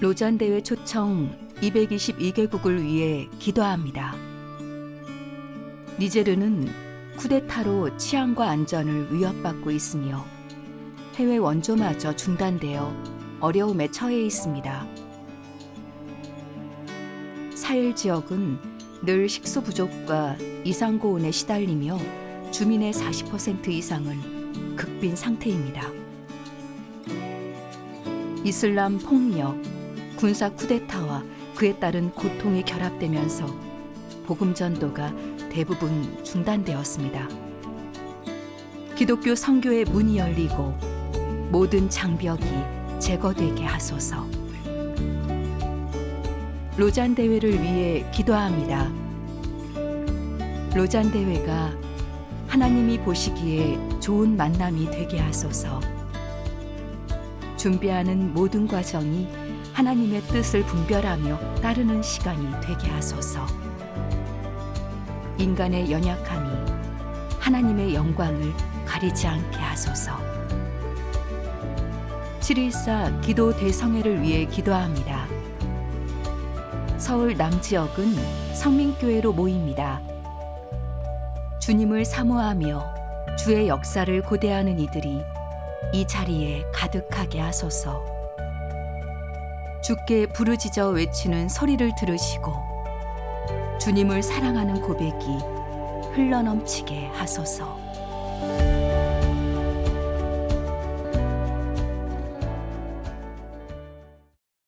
로잔 대회 초청 222개국을 위해 기도합니다. 니제르는 쿠데타로 치안과 안전을 위협받고 있으며 해외 원조마저 중단되어 어려움에 처해 있습니다. 사헬 지역은 늘 식수 부족과 이상 고온에 시달리며 주민의 40% 이상은 극빈 상태입니다. 이슬람 폭력, 군사 쿠데타와 그에 따른 고통이 결합되면서 복음 전도가 대부분 중단되었습니다. 기독교 선교의 문이 열리고 모든 장벽이 제거되게 하소서. 로잔 대회를 위해 기도합니다. 로잔 대회가 하나님이 보시기에 좋은 만남이 되게 하소서. 준비하는 모든 과정이 하나님의 뜻을 분별하며 따르는 시간이 되게 하소서. 인간의 연약함이 하나님의 영광을 가리지 않게 하소서. 7.14 기도 대성회를 위해 기도합니다. 서울 남지역은 성민교회로 모입니다. 주님을 사모하며 주의 역사를 고대하는 이들이 이 자리에 가득하게 하소서. 주께 부르짖어 외치는 소리를 들으시고 주님을 사랑하는 고백이 흘러넘치게 하소서.